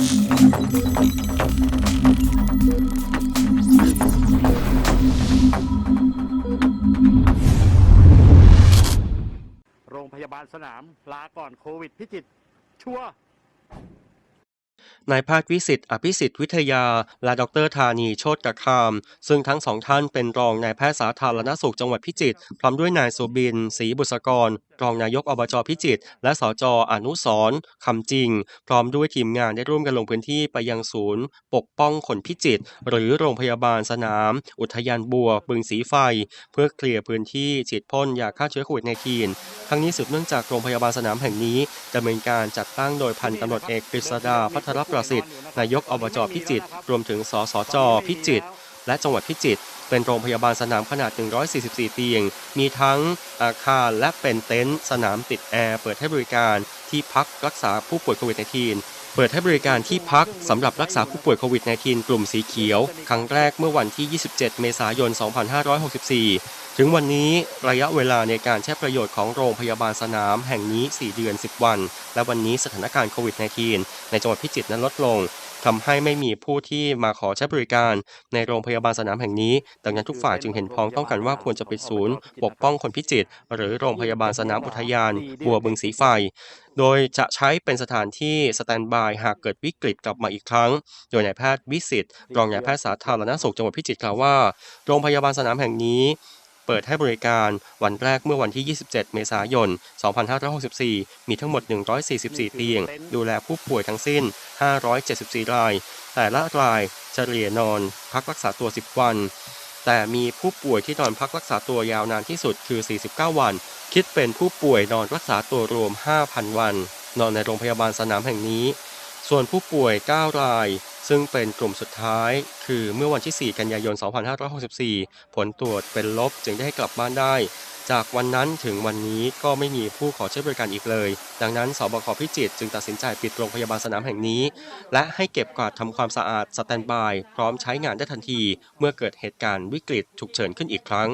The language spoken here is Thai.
โรงพยาบาลสนามลาก่อนโควิดพิจิตรชัว นายแพทย์วิสิทธิ์อภิสิทธิ์วิทยา และดรธานีโชติกคาม ซึ่งทั้งสองท่านเป็นรองนายแพทย์สาธารณสุขจังหวัดพิจิตรพร้อมด้วยนายสุบินศรีบุษกร รองนายกอบจพิจิตรและสจอนุสรคำจริง พร้อมด้วยทีมงานได้ร่วมกันลงพื้นที่ไปยังศูนย์ ปกป้องคนพิจิตรหรือโรงพยาบาลสนาม อุทยานบัวบึงสีไฟ เพื่อเคลียร์พื้นที่ฉีดพ่นยาฆ่าเชื้อโควิด -19 ทั้งนี้สืบเนื่องจากโรงพยาบาลสนามแห่งนี้ดำเนินการจัดตั้งโดยพันตำรวจเอกกฤษดาพัทรประสิทธิ์ นายกอบจพิจิตรรวมถึงสสจพิจิตรและจังหวัดพิจิตรเป็นโรงพยาบาลสนามขนาด 144 เตียง มีทั้งอาคารและเป็นเต็นท์สนามติดแอร์ เปิดให้บริการที่พักรักษาผู้ป่วยโควิด -19 เปิดให้บริการที่พักสำหรับรักษาผู้ป่วยโควิด -19 กลุ่มสีเขียว ครั้งแรกเมื่อวันที่ 27 เมษายน 2564 ถึงวันนี้ระยะเวลาในการใช้ประโยชน์ของโรงพยาบาลสนามแห่งนี้ 4 เดือน 10 วัน และวันนี้สถานการณ์โควิด -19 ในจังหวัดพิจิตรนั้นลดลงทำให้ไม่มีผู้ที่มาขอใช้บริการในโรงพยาบาลสนามแห่งนี้ ดังนั้นทุกฝ่ายจึงเห็นพ้องต้องกันว่าควรจะปิดศูนย์ปกป้องคนพิจิตรหรือโรงพยาบาลสนามอุทยาน บัวบึงสีไฟ โดยจะใช้เป็นสถานที่สแตนบายหากเกิดวิกฤตกลับมาอีกครั้ง โดยนายแพทย์วิสิตรองนายแพทย์สาธารณสุขจังหวัดพิจิตรกล่าวว่า โรงพยาบาลสนามแห่งนี้ เปิดให้บริการวันแรกเมื่อวันที่ 27 เมษายน 2564 มีทั้งหมด 144 เตียง ดูแลผู้ป่วยทั้งสิ้น 574 ราย แต่ละรายเฉลี่ยนอนพักรักษาตัว 10 วัน แต่มีผู้ป่วยที่นอนพักรักษาตัวยาวนานที่สุดคือ 49 วัน คิดเป็นผู้ป่วยนอนรักษาตัวรวม 5,000 วัน นอนในโรงพยาบาลสนามแห่งนี้ ส่วนผู้ป่วย 9 ราย ซึ่งเป็นกลุ่มสุดท้าย คือเมื่อวันที่ 4 กันยายน 2564 ผลตรวจเป็นลบจึงได้ให้กลับบ้านได้ จากวันนั้นถึงวันนี้ก็ไม่มีผู้ขอใช้บริการอีกเลย ดังนั้นสบคพิจิตรจึงตัดสินใจปิดโรงพยาบาลสนามแห่งนี้ และให้เก็บกวาดทำความสะอาดสแตนบาย พร้อมใช้งานได้ทันที เมื่อเกิดเหตุการณ์วิกฤตฉุกเฉินขึ้นอีกครั้ง